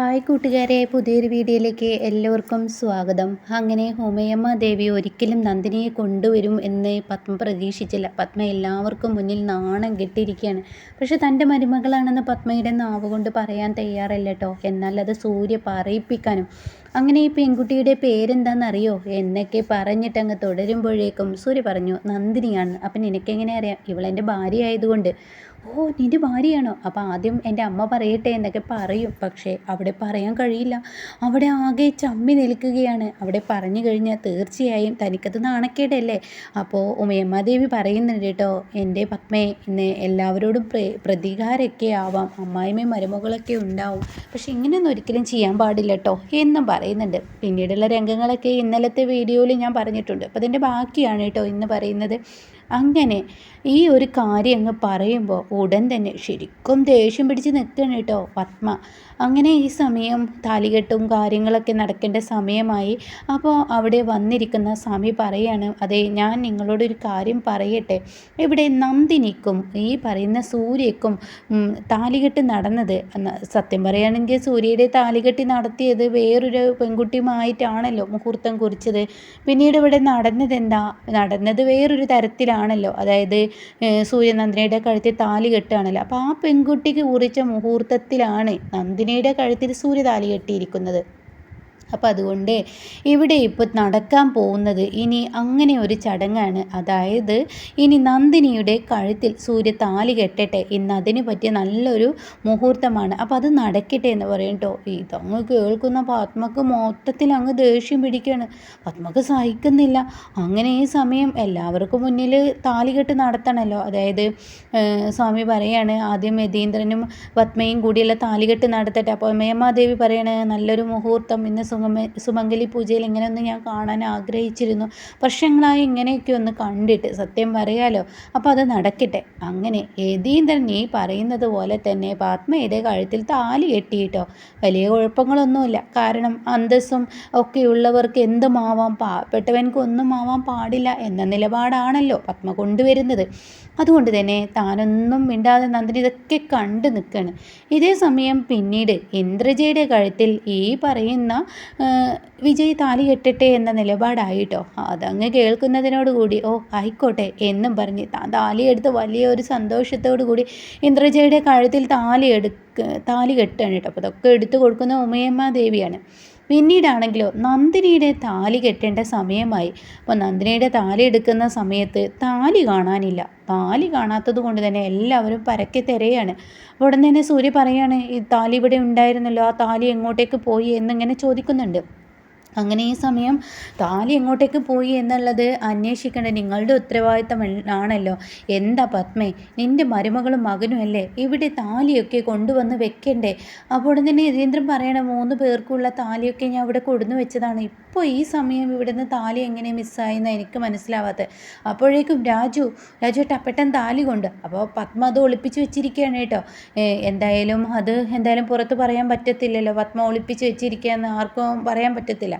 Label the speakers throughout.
Speaker 1: Hi കൂട്ടുകാരെ പുതിയൊരു വീഡിയോയിലേക്ക് എല്ലാവർക്കും സ്വാഗതം. അങ്ങനെ ഹോമയമ്മ ദേവി ഒരിക്കലും നന്ദിനിയെ കൊണ്ടുവരും എന്ന് പത്മ പ്രതീക്ഷിച്ചില്ല. പത്മ എല്ലാവർക്കും മുന്നിൽ നാണം കെട്ടിയിരിക്കുകയാണ്. പക്ഷെ തന്റെ മരുമകളാണെന്ന് പത്മയുടെ നാവ് കൊണ്ട് പറയാൻ തയ്യാറല്ല കേട്ടോ എന്നാൽ അത് സൂര്യ പറയിപ്പിക്കാനും അങ്ങനെ ഈ പെൺകുട്ടിയുടെ പേരെന്താണെന്നറിയോ എന്നൊക്കെ പറഞ്ഞിട്ട് അങ്ങ് തുടരുമ്പോഴേക്കും സൂര്യ പറഞ്ഞു നന്ദിനിയാണ്. അപ്പം നിനക്കെങ്ങനെ അറിയാം? ഇവളെന്റെ ഭാര്യ ആയതുകൊണ്ട് ഓ നിന്റെ ഭാര്യയാണോ? അപ്പോൾ ആദ്യം എന്റെ അമ്മ പറയട്ടെ എന്നൊക്കെ പറയും. പക്ഷേ അവിടെ പറയാൻ കഴിയില്ല. അവിടെ ആകെ ചമ്മി നിൽക്കുകയാണ്. അവിടെ പറഞ്ഞു കഴിഞ്ഞാൽ തീർച്ചയായും തനിക്കത് നാണക്കേടല്ലേ? അപ്പോൾ ഉമയമ്മാദേവി പറയുന്നുണ്ട് കേട്ടോ എന്റെ പത്മേ ഇന്ന് എല്ലാവരോടും പ്ര പ്രതികാരമൊക്കെ ആവാം. അമ്മായിമ്മയും മരുമകളൊക്കെ ഉണ്ടാവും. പക്ഷെ ഇങ്ങനെയൊന്നും ഒരിക്കലും ചെയ്യാൻ പാടില്ല കേട്ടോ. എന്നും പറയുന്നുണ്ട്. പിന്നീടുള്ള രംഗങ്ങളൊക്കെ ഇന്നലത്തെ വീഡിയോയിൽ ഞാൻ പറഞ്ഞിട്ടുണ്ട്. അപ്പോൾ അതിന്റെ ബാക്കിയാണ് കേട്ടോ ഇന്ന് പറയുന്നത്. അങ്ങനെ ഈ ഒരു കാര്യം അങ്ങ് പറയുമ്പോൾ ഉടൻ തന്നെ ശരിക്കും ദേഷ്യം പിടിച്ച് നിൽക്കണം കേട്ടോ പത്മ. അങ്ങനെ ഈ സമയം താലികെട്ടും കാര്യങ്ങളൊക്കെ നടക്കേണ്ട സമയമായി. അപ്പോൾ അവിടെ വന്നിരിക്കുന്ന സ്വാമി പറയാണ് അതെ ഞാൻ നിങ്ങളോടൊരു കാര്യം പറയട്ടെ. ഇവിടെ നന്ദിനിക്കും ഈ പറയുന്ന സൂര്യക്കും താലികെട്ട് നടന്നത് സത്യം പറയുകയാണെങ്കിൽ സൂര്യയുടെ താലികെട്ടി നടത്തിയത് വേറൊരു പെൺകുട്ടിയുമായിട്ടാണല്ലോ മുഹൂർത്തം കുറിച്ചത്. പിന്നീട് ഇവിടെ നടന്നത് എന്താ നടന്നത് വേറൊരു തരത്തിലാണല്ലോ അതായത് സൂര്യനന്ദിനിയുടെ കഴുത്തിൽ താലി കെട്ടുകയാണല്ലോ. അപ്പോൾ ആ പെൺകുട്ടിക്ക് ഉറിച്ച മുഹൂർത്തത്തിലാണ് നന്ദിനിയുടെ കഴുത്തിൽ സൂര്യ താലി കെട്ടിയിരിക്കുന്നത്. അപ്പം അതുകൊണ്ട് ഇവിടെ ഇപ്പോൾ നടക്കാൻ പോകുന്നത് ഇനി അങ്ങനെ ഒരു ചടങ്ങാണ്. അതായത് ഇനി നന്ദിനിയുടെ കഴുത്തിൽ സൂര്യ താലി കെട്ടട്ടെ ഇന്ന് അതിന് പറ്റിയ നല്ലൊരു മുഹൂർത്തമാണ്. അപ്പം അത് നടക്കട്ടെ എന്ന് പറയും കേട്ടോ ഇതങ്ങ് കേൾക്കുന്ന പത്മക്ക് മൊത്തത്തിൽ അങ്ങ് ദേഷ്യം പിടിക്കുകയാണ് പത്മക്ക് സഹിക്കുന്നില്ല. അങ്ങനെ ഈ സമയം എല്ലാവർക്കും മുന്നിൽ താലികെട്ട് നടത്തണമല്ലോ അതായത് സ്വാമി പറയാണ് ആദ്യം യതീന്ദ്രനും പത്മയും കൂടിയുള്ള താലികെട്ട് നടത്തട്ടെ. അപ്പോൾ മേമാദേവി പറയണേ നല്ലൊരു മുഹൂർത്തം. ഇന്ന് സുമംഗലി പൂജയിൽ ഇങ്ങനെയൊന്നും ഞാൻ കാണാൻ ആഗ്രഹിച്ചിരുന്നു. വർഷങ്ങളായി ഇങ്ങനെയൊക്കെ ഒന്ന് കണ്ടിട്ട് സത്യം പറയാലോ. അപ്പോൾ അത് നടക്കട്ടെ. അങ്ങനെ യതീന്ദ്രൻ നീ പറയുന്നത് പോലെ തന്നെ പാത്മയുടെ കഴുത്തിൽ താലി കെട്ടിയിട്ടോ. വലിയ കുഴപ്പങ്ങളൊന്നുമില്ല. കാരണം അന്തസ്സും ഒക്കെയുള്ളവർക്ക് എന്തുമാവാം പാവപ്പെട്ടവൻക്ക് ഒന്നും ആവാൻ പാടില്ല എന്ന നിലപാടാണല്ലോ പത്മ കൊണ്ടുവരുന്നത്. അതുകൊണ്ട് തന്നെ താനൊന്നും മിണ്ടാതെ നന്ദിനി ഇതൊക്കെ കണ്ടു നിൽക്കുകയാണ് ഇതേ സമയം പിന്നീട് ഇന്ദ്രജയുടെ കഴുത്തിൽ ഈ പറയുന്ന വിജയ് താലി കെട്ടട്ടെ എന്ന നിലപാടായിട്ടോ. അതങ്ങ് കേൾക്കുന്നതിനോടുകൂടി ഓ ആയിക്കോട്ടെ എന്നും പറഞ്ഞ് താൻ താലി എടുത്ത് വലിയൊരു സന്തോഷത്തോടു കൂടി ഇന്ദ്രജയുടെ കഴുത്തിൽ താലി എടുക്ക താലി കെട്ടുകയാണ് കേട്ടോ. അപ്പോൾ അതൊക്കെ എടുത്തു കൊടുക്കുന്ന ഉമയമ്മ ദേവിയാണ്. പിന്നീടാണെങ്കിലോ നന്ദിനിയുടെ താലി കെട്ടേണ്ട സമയമായി. അപ്പോൾ നന്ദിനിയുടെ താലി എടുക്കുന്ന സമയത്ത് താലി കാണാനില്ല. താലി കാണാത്തത് കൊണ്ട് തന്നെ എല്ലാവരും പരക്കെ തിരയാണ്. ഉടൻ തന്നെ സൂര്യ പറയാണ് ഈ താലി ഇവിടെ ഉണ്ടായിരുന്നല്ലോ. ആ താലി എങ്ങോട്ടേക്ക് പോയി? എന്നിങ്ങനെ ചോദിക്കുന്നുണ്ട്. അങ്ങനെ ഈ സമയം താലി എങ്ങോട്ടേക്ക് പോയി എന്നുള്ളത് അന്വേഷിക്കേണ്ട നിങ്ങളുടെ ഉത്തരവാദിത്തം ആണല്ലോ. എന്താ പത്മേ? നിന്റെ മരുമകളും മകനും അല്ലേ? ഇവിടെ താലിയൊക്കെ കൊണ്ടുവന്ന് വെക്കണ്ടേ? അപ്പോൾ തന്നെ യതീന്ദ്രൻ പറയണ മൂന്ന് പേർക്കുള്ള താലിയൊക്കെ ഞാൻ ഇവിടെ കൊടുന്നു വെച്ചതാണ്. ഇപ്പോൾ ഈ സമയം ഇവിടുന്ന് താലി എങ്ങനെ മിസ്സായെന്ന് എനിക്ക് മനസ്സിലാവാത്തത് അപ്പോഴേക്കും രാജു രാജു ടപ്പട്ടൻ താലി കൊണ്ട്. അപ്പോൾ പത്മ അത് ഒളിപ്പിച്ച് വെച്ചിരിക്കുകയാണ് കേട്ടോ. എന്തായാലും അത് എന്തായാലും പുറത്ത് പറയാൻ പറ്റത്തില്ലല്ലോ. പത്മ ഒളിപ്പിച്ച് വെച്ചിരിക്കുക എന്ന് ആർക്കും പറയാൻ പറ്റത്തില്ല.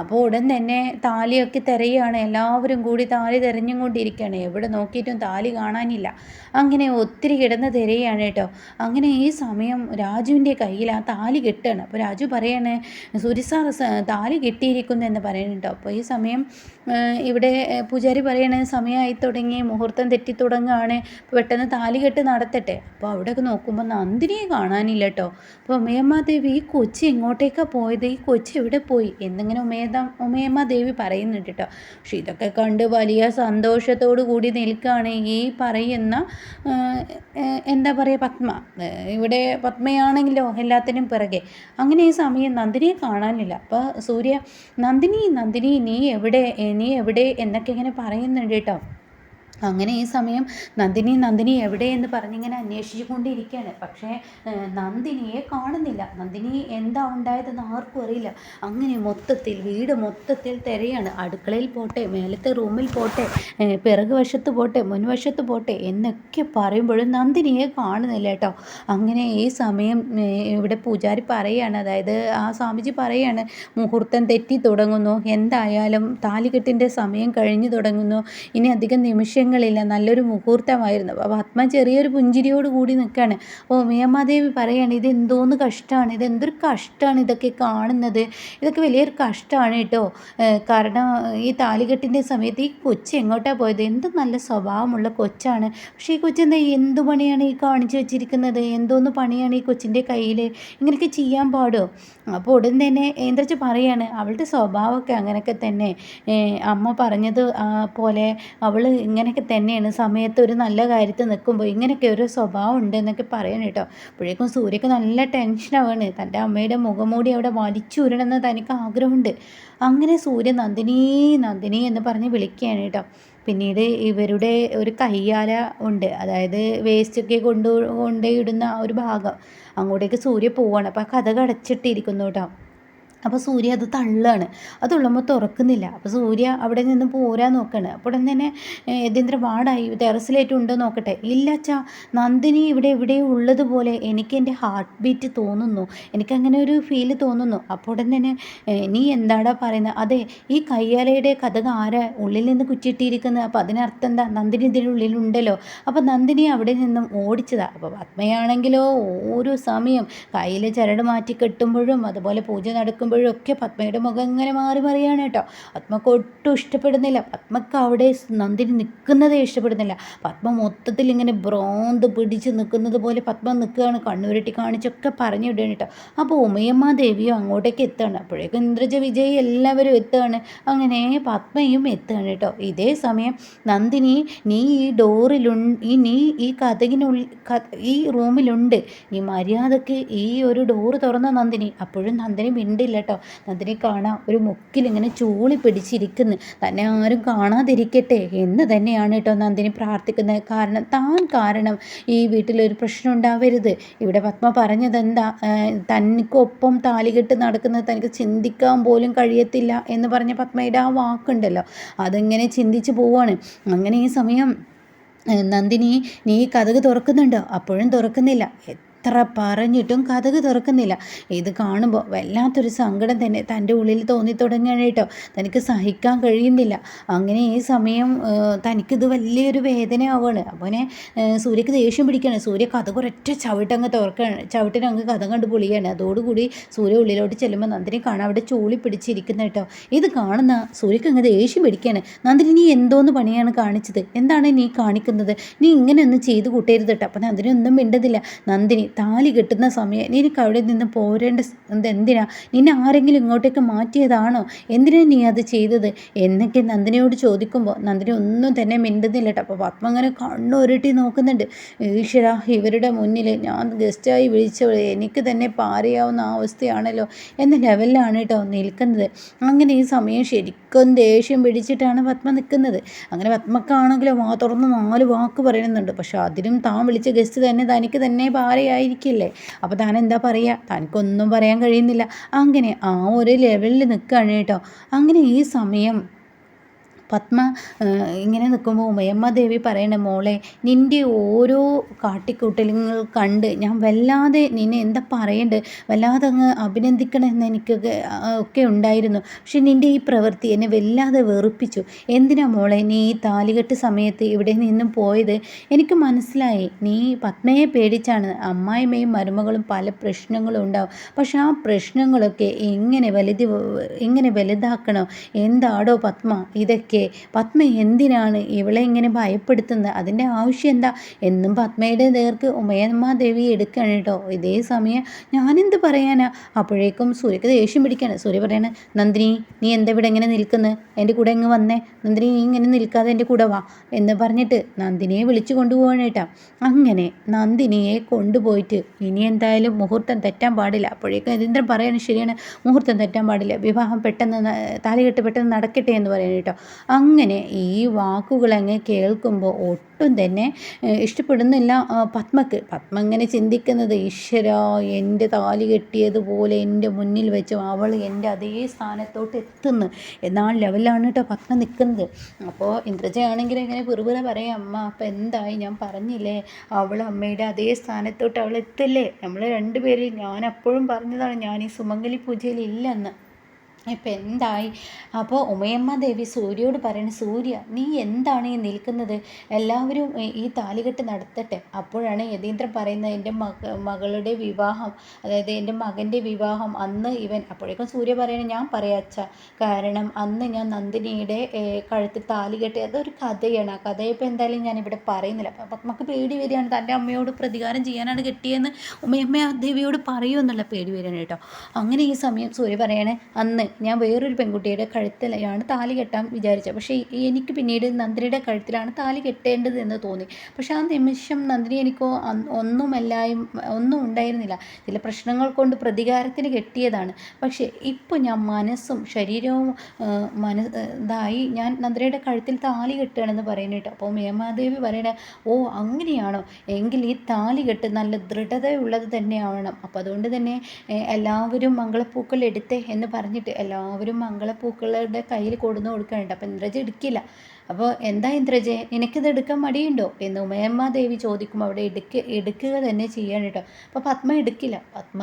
Speaker 1: അപ്പോൾ ഉടൻ തന്നെ താലിയൊക്കെ തിരയുകയാണ്. എല്ലാവരും കൂടി താലി തിരഞ്ഞും കൊണ്ടിരിക്കുകയാണ് എവിടെ നോക്കിയിട്ടും താലി കാണാനില്ല. അങ്ങനെ ഒത്തിരി കിടന്ന് തിരയുകയാണ് കേട്ടോ. അങ്ങനെ ഈ സമയം രാജുവിന്റെ കയ്യിൽ ആ താലി കെട്ടുകയാണ്. അപ്പോൾ രാജു പറയാണ് സുരിസാർ താലി കെട്ടിയിരിക്കുന്നു എന്ന് പറയുന്നുണ്ടോ അപ്പോൾ ഈ സമയം ഇവിടെ പൂജാരി പറയണ സമയമായി തുടങ്ങി മുഹൂർത്തം തെറ്റി തുടങ്ങുകയാണ്. പെട്ടെന്ന് താലി കെട്ട് നടത്തട്ടെ. അപ്പോൾ അവിടെയൊക്കെ നോക്കുമ്പോൾ നന്ദിനിയെ കാണാനില്ല കേട്ടോ. അപ്പോൾ ഉമയമ്മാദേവി ഈ കൊച്ചി എങ്ങോട്ടേക്കാണ് പോയത്? ഈ കൊച്ചി എവിടെ പോയി? എന്നിങ്ങനെ ഉമയത ഉമയമ്മാദേവി പറയുന്നുണ്ട് കേട്ടോ. പക്ഷെ ഇതൊക്കെ കണ്ട് വലിയ സന്തോഷത്തോടു കൂടി നിൽക്കുകയാണ് ഈ പറയുന്ന എന്താ പറയുക പത്മ. ഇവിടെ പത്മയാണെങ്കിലോ എല്ലാത്തിനും പിറകെ. അങ്ങനെ ഈ സമയം നന്ദിനിയെ കാണാനില്ല. അപ്പോൾ സൂര്യ നന്ദിനി നന്ദിനി നീ എവിടെ നീ എവിടെ? എന്നൊക്കെ ഇങ്ങനെ പറയുന്നുണ്ട് കേട്ടോ. അങ്ങനെ ഈ സമയം നന്ദിനി നന്ദിനി എവിടെയെന്ന് പറഞ്ഞിങ്ങനെ അന്വേഷിച്ചു കൊണ്ടിരിക്കുകയാണ് പക്ഷേ നന്ദിനിയെ കാണുന്നില്ല. നന്ദിനി എന്താ ഉണ്ടായതെന്ന് ആർക്കും അറിയില്ല. അങ്ങനെ മൊത്തത്തിൽ വീട് മൊത്തത്തിൽ തിരയാണ്. അടുക്കളയിൽ പോട്ടെ മേലത്തെ റൂമിൽ പോട്ടെ പിറക് വശത്ത് പോട്ടെ മുൻവശത്ത് പോട്ടെ എന്നൊക്കെ പറയുമ്പോഴും നന്ദിനിയെ കാണുന്നില്ല കേട്ടോ. അങ്ങനെ ഈ സമയം ഇവിടെ പൂജാരി പറയുകയാണ് അതായത് ആ സ്വാമിജി പറയുകയാണ് മുഹൂർത്തം തെറ്റി തുടങ്ങുന്നു. എന്തായാലും താലികെട്ടിന്റെ സമയം കഴിഞ്ഞു തുടങ്ങുന്നു. ഇനി അധികം നിമിഷങ്ങൾ തടസ്സങ്ങളില്ല നല്ലൊരു മുഹൂർത്തമായിരുന്നു. അപ്പോൾ പത്മ ചെറിയൊരു പുഞ്ചിരിയോട് കൂടി നിൽക്കുകയാണ് അപ്പോൾ ഉമയമ്മാദേവി പറയുകയാണ് ഇത് എന്തോന്ന് കഷ്ടമാണ് ഇത് എന്തൊരു കഷ്ടമാണ് ഇതൊക്കെ കാണുന്നത്? ഇതൊക്കെ വലിയൊരു കഷ്ടമാണ് കേട്ടോ. കാരണം ഈ താലികെട്ടിന്റെ സമയത്ത് ഈ കൊച്ച് എങ്ങോട്ടാണ് പോയത്? എന്ത് നല്ല സ്വഭാവമുള്ള കൊച്ചാണ്. പക്ഷേ ഈ കൊച്ചെന്താ എന്ത് പണിയാണ് ഈ കാണിച്ചു വെച്ചിരിക്കുന്നത്? എന്തോന്ന് പണിയാണ് ഈ കൊച്ചിന്റെ കയ്യിൽ ഇങ്ങനെയൊക്കെ ചെയ്യാൻ പാടുമോ അപ്പോൾ ഉടൻ തന്നെ ഇന്ദ്രജ പറയാണ് അവളുടെ സ്വഭാവമൊക്കെ അങ്ങനെയൊക്കെ തന്നെ. അമ്മ പറഞ്ഞത് പോലെ അവൾ ഇങ്ങനെയൊക്കെ തന്നെയാണ്. സമയത്ത് ഒരു നല്ല കാര്യത്തിൽ നിൽക്കുമ്പോൾ ഇങ്ങനെയൊക്കെ ഒരു സ്വഭാവം ഉണ്ട് എന്നൊക്കെ പറയണം കേട്ടോ. അപ്പോഴേക്കും സൂര്യക്ക് നല്ല ടെൻഷനാവാണ് തന്റെ അമ്മയുടെ മുഖംമൂടി അവിടെ വലിച്ചൂരണമെന്ന് തനിക്ക് ആഗ്രഹമുണ്ട്. അങ്ങനെ സൂര്യ നന്ദിനി നന്ദിനി എന്ന് പറഞ്ഞ് വിളിക്കുകയാണ് കേട്ടോ. പിന്നീട് ഇവരുടെ ഒരു കയ്യാല ഉണ്ട്. അതായത് വേസ്റ്റൊക്കെ കൊണ്ടു കൊണ്ടേ ഇടുന്ന ഒരു ഭാഗം. അങ്ങോട്ടേക്ക് സൂര്യ പോവാണ്. അപ്പോൾ ആ കഥ കടച്ചിട്ടിരിക്കുന്നു കേട്ടോ. അപ്പോൾ സൂര്യ അത് തള്ളാണ്. അത് ഉള്ളുമ്പോൾ തുറക്കുന്നില്ല. അപ്പോൾ സൂര്യ അവിടെ നിന്ന് പോരാൻ നോക്കുകയാണ് അപ്പോൾ ഉടൻ തന്നെ യതീന്ദ്ര വാടായി. ടെറസിലേറ്റ് ഉണ്ടോ നോക്കട്ടെ. ഇല്ല അച്ഛാ നന്ദിനി ഇവിടെ എവിടെ ഉള്ളതുപോലെ എനിക്ക് എന്റെ ഹാർട്ട് ബീറ്റ് തോന്നുന്നു. എനിക്കങ്ങനെ ഒരു ഫീൽ തോന്നുന്നു. അപ്പോൾ ഉടൻ തന്നെ നീ എന്താടാ പറയുന്നത് അതെ ഈ കയ്യാലയുടെ കഥക ആരാ ഉള്ളിൽ നിന്ന് കുറ്റിയിട്ടിരിക്കുന്നത് അപ്പോൾ അതിനർത്ഥം എന്താ? നന്ദിനി ഇതിനുള്ളിലുണ്ടല്ലോ അപ്പോൾ നന്ദിനി അവിടെ നിന്നും ഓടിച്ചതാ. അപ്പോൾ പത്മയാണെങ്കിലോ ഓരോ സമയം കയ്യിൽ ചരട് മാറ്റി കെട്ടുമ്പോഴും അതുപോലെ പൂജ നടക്കുമ്പോഴും ഒക്കെ പത്മയുടെ മുഖം ഇങ്ങനെ മാറി മറിയാണ് കേട്ടോ. പത്മക്ക് ഒട്ടും ഇഷ്ടപ്പെടുന്നില്ല. പത്മക്ക് അവിടെ നന്ദിനി നിൽക്കുന്നതേ ഇഷ്ടപ്പെടുന്നില്ല. പത്മ മൊത്തത്തിൽ ഇങ്ങനെ ബ്രോന്ത് പിടിച്ച് നിൽക്കുന്നത് പോലെ പത്മ നിൽക്കുകയാണ്. കണ്ണുരുട്ടി കാണിച്ചൊക്കെ പറഞ്ഞു വിടുകയാണ് കേട്ടോ. അപ്പോൾ ഉമയമ്മ ദേവിയും അങ്ങോട്ടേക്ക് എത്തുകയാണ്. അപ്പോഴേക്കും ഇന്ദ്രജ വിജയ് എല്ലാവരും എത്തുകയാണ്. അങ്ങനെ പത്മയും എത്തുകയാണ് കേട്ടോ. ഇതേ സമയം നന്ദിനി നീ ഈ ഡോറിലുണ്ട് ഈ നീ ഈ കഥകിനുള്ളിൽ ഈ റൂമിലുണ്ട്. നീ മര്യാദയ്ക്ക് ഈ ഒരു ഡോറ് തുറന്ന നന്ദിനി? അപ്പോഴും നന്ദിനി മിണ്ടില്ല കേട്ടോ. നന്ദിനി കാണാം ഒരു മുക്കിൽ ഇങ്ങനെ ചൂളി പിടിച്ചിരിക്കുന്നു. തന്നെ ആരും കാണാതിരിക്കട്ടെ. എന്ന് തന്നെയാണ് കേട്ടോ നന്ദിനി പ്രാർത്ഥിക്കുന്നത്. കാരണം താൻ കാരണം ഈ വീട്ടിലൊരു പ്രശ്നം ഉണ്ടാവരുത്. ഇവിടെ പത്മ പറഞ്ഞത് എന്താ? തനിക്കൊപ്പം താലികെട്ട് നടക്കുന്നത് തനിക്ക് ചിന്തിക്കാൻ പോലും കഴിയത്തില്ല എന്ന് പറഞ്ഞ പത്മയുടെ ആ വാക്കുണ്ടല്ലോ. അതിങ്ങനെ ചിന്തിച്ച് പോവാണ്. അങ്ങനെ ഈ സമയം നന്ദിനി നീ കഥക് തുറക്കുന്നുണ്ടോ? അപ്പോഴും തുറക്കുന്നില്ല. എത്ര പറഞ്ഞിട്ടും കഥക് തുറക്കുന്നില്ല. ഇത് കാണുമ്പോൾ വല്ലാത്തൊരു സങ്കടം തന്നെ തന്റെ ഉള്ളിൽ തോന്നി തുടങ്ങുകയാണ് കേട്ടോ. തനിക്ക് സഹിക്കാൻ കഴിയുന്നില്ല. അങ്ങനെ ഈ സമയം തനിക്കിത് വലിയൊരു വേദനയാവുകയാണ്. അപ്പോൾ സൂര്യക്ക് ദേഷ്യം പിടിക്കുകയാണ്. സൂര്യ കഥ ഒരൊറ്റ ചവിട്ടങ്ങ് തുറക്കുകയാണ് ചവിട്ടിനങ്ങ് കഥ കണ്ട് പൊളിയാണ് അതോടുകൂടി സൂര്യ ഉള്ളിലോട്ട് ചെല്ലുമ്പോൾ നന്ദിനി കാണാൻ അവിടെ ചൂളി പിടിച്ചിരിക്കുന്ന കേട്ടോ. ഇത് കാണുന്ന സൂര്യക്ക് അങ്ങ് ദേഷ്യം പിടിക്കുകയാണ്. നന്ദിനി നീ എന്തോന്ന് പണിയാണ് കാണിച്ചത്? എന്താണ് നീ കാണിക്കുന്നത്? നീ ഇങ്ങനെയൊന്നും ചെയ്ത് കൂട്ടരുത് കേട്ടോ. അപ്പം നന്ദിനി ഒന്നും മിണ്ടതില്ല നന്ദിനി താലി കെട്ടുന്ന സമയം നിനക്ക് അവിടെ നിന്ന് പോരേണ്ട എന്തിനാ? നിന്നെ ആരെങ്കിലും ഇങ്ങോട്ടേക്ക് മാറ്റിയതാണോ? എന്തിനാണ് നീ അത് ചെയ്തത്? എന്നൊക്കെ നന്ദിനിയോട് ചോദിക്കുമ്പോൾ നന്ദിനി ഒന്നും തന്നെ മിണ്ടുന്നില്ല കേട്ടോ. അപ്പോൾ പത്മ അങ്ങനെ കണ്ണുരുട്ടി നോക്കുന്നുണ്ട്. ഈശ്വര ഇവരുടെ മുന്നിൽ ഞാൻ ഗസ്റ്റായി വിളിച്ചവൾ എനിക്ക് തന്നെ പാരയാവുന്ന അവസ്ഥയാണല്ലോ. എന്ന ലെവലിലാണ് കേട്ടോ നിൽക്കുന്നത്. അങ്ങനെ ഈ സമയം ശരിക്കും ദേഷ്യം പിടിച്ചിട്ടാണ് പത്മ നിൽക്കുന്നത്. അങ്ങനെ പത്മക്കാണെങ്കിലും ആ തുറന്ന് നാല് വാക്ക് പറയുന്നുണ്ട്. പക്ഷെ അതിനും താൻ വിളിച്ച ഗസ്റ്റ് തന്നെ തനിക്ക് തന്നെ പാരയായി ആയിരിക്കില്ലേ അപ്പോൾ താൻ എന്താ പറയുക? തനിക്കൊന്നും പറയാൻ കഴിയുന്നില്ല. അങ്ങനെ ആ ഒരു ലെവലിൽ നിൽക്കുകയാണ് കേട്ടോ. അങ്ങനെ ഈ സമയം പത്മ ഇങ്ങനെ നിൽക്കുമ്പോൾ ഉമയമ്മദേവി പറയണ മോളെ നിന്റെ ഓരോ കാട്ടിക്കൂട്ടലുകൾ കണ്ട് ഞാൻ വല്ലാതെ നിന്നെ എന്താ പറയേണ്ടത് വല്ലാതെ അങ്ങ് അഭിനന്ദിക്കണമെന്ന് എനിക്കൊക്കെ ഒക്കെ ഉണ്ടായിരുന്നു. പക്ഷെ നിന്റെ ഈ പ്രവൃത്തി എന്നെ വല്ലാതെ വെറുപ്പിച്ചു. എന്തിനാ മോളെ നീ ഈ താലികെട്ട് സമയത്ത് ഇവിടെ നിന്നും പോയത്? എനിക്ക് മനസ്സിലായി നീ പത്മയെ പേടിച്ചാണ്. അമ്മായിമ്മയും മരുമകളും പല പ്രശ്നങ്ങളും ഉണ്ടാവും. പക്ഷെ ആ പ്രശ്നങ്ങളൊക്കെ എങ്ങനെ വലുത് എങ്ങനെ വലുതാക്കണോ? എന്താടോ പത്മ ഇതൊക്കെ പത്മ എന്തിനാണ് ഇവളെ ഇങ്ങനെ ഭയപ്പെടുത്തുന്നത്? അതിന്റെ ആവശ്യം എന്താ? എന്നും പത്മയുടെ നേർക്ക് ഉമയമ്മ ദേവി എടുക്കണം കേട്ടോ. ഇതേ സമയം ഞാനെന്ത് പറയാനാ? അപ്പോഴേക്കും സൂര്യക്ക് ദേഷ്യം പിടിക്കാണ്. സൂര്യ പറയാണ് നന്ദിനി നീ എന്താ ഇവിടെ ഇങ്ങനെ നിൽക്കുന്നത് എന്റെ കൂടെ ഇങ്ങ് വന്നേ? നന്ദിനി നീ ഇങ്ങനെ നിൽക്കാതെ എന്റെ കൂടെ വാ. എന്ന് പറഞ്ഞിട്ട് നന്ദിനിയെ വിളിച്ചു കൊണ്ടുപോകണം കേട്ടോ. അങ്ങനെ നന്ദിനിയെ കൊണ്ടുപോയിട്ട് ഇനി എന്തായാലും മുഹൂർത്തം തെറ്റാൻ പാടില്ല. അപ്പോഴേക്കും യതീന്ദ്രൻ പറയാണ് ശരിയാണ് മുഹൂർത്തം തെറ്റാൻ പാടില്ല. വിവാഹം പെട്ടെന്ന് താലികെട്ട് പെട്ടെന്ന് നടക്കട്ടെ എന്ന് പറയുന്നത് കേട്ടോ. അങ്ങനെ ഈ വാക്കുകളങ്ങ് കേൾക്കുമ്പോൾ ഒട്ടും തന്നെ ഇഷ്ടപ്പെടുന്നില്ല. പത്മക്ക്. പത്മ ഇങ്ങനെ ചിന്തിക്കുന്നത് ഈശ്വര എന്റെ താലി കെട്ടിയതുപോലെ എന്റെ മുന്നിൽ വെച്ച് അവൾ എന്റെ അതേ സ്ഥാനത്തോട്ട് എത്തുന്നു. എന്നാൽ ലെവലാണ് കേട്ടോ പത്മ നിൽക്കുന്നത്. അപ്പോൾ ഇന്ദ്രജയാണെങ്കിൽ ഇങ്ങനെ വെറുതെ പറയാം അമ്മ അപ്പം എന്തായി? ഞാൻ പറഞ്ഞില്ലേ അവൾ അമ്മയുടെ അതേ സ്ഥാനത്തോട്ട് അവൾ എത്തില്ലേ? നമ്മൾ രണ്ടുപേരും ഞാൻ അപ്പോഴും പറഞ്ഞതാണ് ഞാൻ ഈ സുമംഗലി പൂജയിൽ ഇല്ലെന്ന്. ഇപ്പം എന്തായി? അപ്പോൾ ഉമയമ്മ ദേവി സൂര്യയോട് പറയണ സൂര്യ നീ എന്താണ് ഈ നിൽക്കുന്നത്? എല്ലാവരും ഈ താലികെട്ട് നടത്തട്ടെ. അപ്പോഴാണ് യതീന്ദ്രൻ പറയുന്നത് എന്റെ മക മകളുടെ വിവാഹം അതായത് എന്റെ മകന്റെ വിവാഹം അന്ന് ഇവൻ അപ്പോഴേക്കും സൂര്യ പറയണേ ഞാൻ പറയാച്ച കാരണം അന്ന് ഞാൻ നന്ദിനിയുടെ കഴുത്തിൽ താലികെട്ട് അതൊരു കഥയാണ്. ആ കഥയിപ്പോൾ എന്തായാലും ഞാനിവിടെ പറയുന്നില്ല. അപ്പം നമുക്ക് പേടി വരികയാണ്. തന്റെ അമ്മയോട് പ്രതികാരം ചെയ്യാനാണ് കിട്ടിയെന്ന് ഉമയമ്മ ദേവിയോട് പറയുമെന്നുള്ള പേടി വരികയാണ് കേട്ടോ. അങ്ങനെ ഈ സമയം സൂര്യ പറയണേ അന്ന് ഞാൻ വേറൊരു പെൺകുട്ടിയുടെ കഴുത്തിലാണ് താലി കെട്ടാൻ വിചാരിച്ചത്. പക്ഷേ എനിക്ക് പിന്നീട് നന്ദിനിയുടെ കഴുത്തിലാണ് താലി കെട്ടേണ്ടത് എന്ന് തോന്നി. പക്ഷേ ആ നിമിഷം നന്ദിനി എനിക്ക് ഒന്നുമല്ലായും ഒന്നും ഉണ്ടായിരുന്നില്ല. ചില പ്രശ്നങ്ങൾ കൊണ്ട് പ്രതികാരത്തിന് കെട്ടിയതാണ്. പക്ഷേ ഇപ്പോൾ ഞാൻ മനസ്സും ശരീരവും മനസ് ഇതായി ഞാൻ നന്ദിനിയുടെ കഴുത്തിൽ താലി കെട്ടുകയാണെന്ന് പറയുന്നത് കേട്ടോ. അപ്പോൾ മേമാദേവി പറയണ ഓ അങ്ങനെയാണോ? എങ്കിൽ ഈ താലി കെട്ട് നല്ല ദൃഢതയുള്ളത് തന്നെയാവണം. അപ്പോൾ അതുകൊണ്ട് തന്നെ എല്ലാവരും മംഗളപ്പൂക്കൾ എടുത്തേ എന്ന് പറഞ്ഞിട്ട് എല്ലാവരും മംഗളപ്പൂക്കളുടെ കയ്യിൽ കൊടുന്നു കൊടുക്കാനുണ്ട്. അപ്പം ഇന്ദ്രജ എടുക്കില്ല. അപ്പോൾ എന്താ ഇന്ദ്രജെ നിനക്കിത് എടുക്കാൻ മടിയുണ്ടോ? എന്ന് ഉമയമ്മ ദേവി ചോദിക്കും. അവിടെ എടുക്ക എടുക്കുക തന്നെ ചെയ്യാണ് കേട്ടോ അപ്പോൾ പത്മ എടുക്കില്ല. പത്മ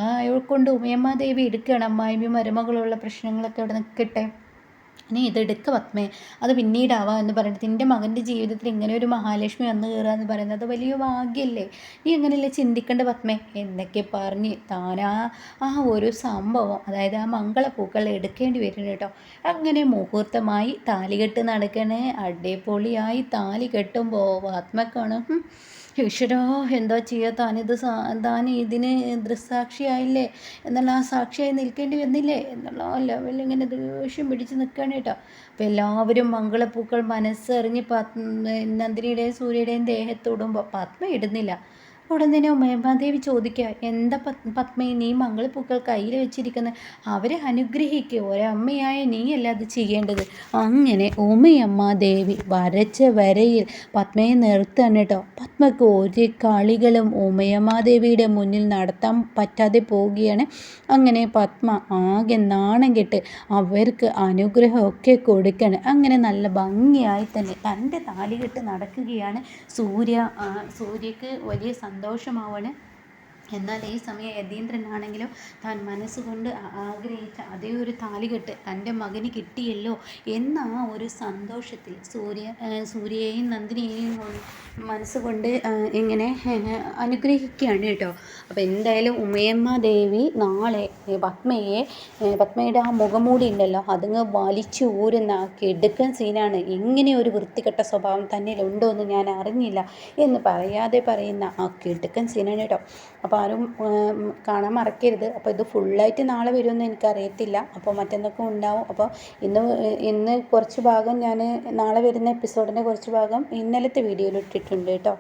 Speaker 1: കൊണ്ട് ഉമയമ്മ ദേവി എടുക്കുകയാണ്. അമ്മായിമ്മയും മരുമകളുള്ള പ്രശ്നങ്ങളൊക്കെ അവിടെ നിൽക്കട്ടെ നീ ഇതെടുക്ക പത്മേ. അത് പിന്നീടാവാം എന്ന് പറഞ്ഞിട്ട് നിന്റെ മകന്റെ ജീവിതത്തിൽ ഇങ്ങനെ ഒരു മഹാലക്ഷ്മി വന്നു കയറുക എന്ന് പറയുന്നത് അത് വലിയ ഭാഗ്യമല്ലേ നീ അങ്ങനെയല്ലേ ചിന്തിക്കേണ്ട പത്മേ? എന്നൊക്കെ പറഞ്ഞ് താനാ ആ ഒരു സംഭവം അതായത് ആ മംഗളപ്പൂക്കൾ എടുക്കേണ്ടി വരും കേട്ടോ. അങ്ങനെ മുഹൂർത്തമായി താലികെട്ട് നടക്കണേ. അടിപൊളിയായി താലി കെട്ടുമ്പോൾ പത്മക്കാണ് ഈശ്വരോ എന്താ ചെയ്യുക താനിത് താൻ ഇതിന് ദൃസാക്ഷിയായില്ലേ എന്നുള്ള ആ സാക്ഷിയായി നിൽക്കേണ്ടി വന്നില്ലേ? എന്നുള്ള ലെവലിൽ ഇങ്ങനെ ദേഷ്യം പിടിച്ച് നിൽക്കുകയാണ് കേട്ടോ. അപ്പോൾ എല്ലാവരും മംഗളപ്പൂക്കൾ മനസ്സറിഞ്ഞ് നന്ദിനിയുടെയും സൂര്യയുടെയും ദേഹത്തോടുമ്പോൾ പത്മ ഇടുന്നില്ല. ഉടൻ തന്നെ ചോദിക്കുക എന്താ പത്മയെ നീ മംഗളപ്പൂക്കൾ കയ്യിൽ വെച്ചിരിക്കുന്ന? അവരെ അനുഗ്രഹിക്കുക ഒരമ്മയായ നീയല്ല അത് ചെയ്യേണ്ടത്? അങ്ങനെ ഉമയമ്മാദേവി വരച്ച വരയിൽ പത്മയെ നിർത്തണം കേട്ടോ. പത്മക്ക് ഒരു കളികളും ഉമയമ്മാദേവിയുടെ മുന്നിൽ നടത്താൻ പറ്റാതെ പോവുകയാണ്. അങ്ങനെ പത്മ ആകെ നാണം കെട്ട് അവർക്ക് അനുഗ്രഹമൊക്കെ കൊടുക്കണം. അങ്ങനെ നല്ല ഭംഗിയായി തന്നെ തന്റെ താലികെട്ട് നടക്കുകയാണ്. സൂര്യ സൂര്യക്ക് വലിയ சந்தோஷமாகணும் എന്നാൽ ഈ സമയം യതീന്ദ്രനാണെങ്കിലും താൻ മനസ്സുകൊണ്ട് ആഗ്രഹിച്ച അതേ ഒരു താലികെട്ട് തന്റെ മകന് കിട്ടിയല്ലോ എന്ന ആ ഒരു സന്തോഷത്തിൽ സൂര്യ സൂര്യയെയും നന്ദിനിയെയും മനസ്സുകൊണ്ട് ഇങ്ങനെ അനുഗ്രഹിക്കുകയാണ് കേട്ടോ. അപ്പോൾ എന്തായാലും ഉമയമ്മ ദേവി നാളെ പത്മയെ പത്മയുടെ ആ മുഖമൂടി ഉണ്ടല്ലോ അതങ്ങ് വലിച്ചു ഊരുന്ന കിടുക്കൻ സീനാണ്. ഇങ്ങനെ ഒരു വൃത്തികെട്ട സ്വഭാവം തന്നിലുണ്ടോ എന്ന് ഞാൻ അറിഞ്ഞില്ല എന്ന് പറയാതെ പറയുന്ന ആ കെടുക്കൻ സീനാണ് കേട്ടോ. അപ്പോൾ ആരും കാണാൻ മറക്കരുത്. അപ്പോൾ ഇത് ഫുള്ളായിട്ട് നാളെ വരുമെന്ന് എനിക്കറിയത്തില്ല. അപ്പോൾ മറ്റന്നൊക്കെ ഉണ്ടാവും? അപ്പോൾ ഇന്ന് ഇന്ന് കുറച്ച് ഭാഗം ഞാൻ നാളെ വരുന്ന എപ്പിസോഡിന്റെ കുറച്ച് ഭാഗം ഇന്നലത്തെ വീഡിയോയിൽ ഇട്ടിട്ടുണ്ട് കേട്ടോ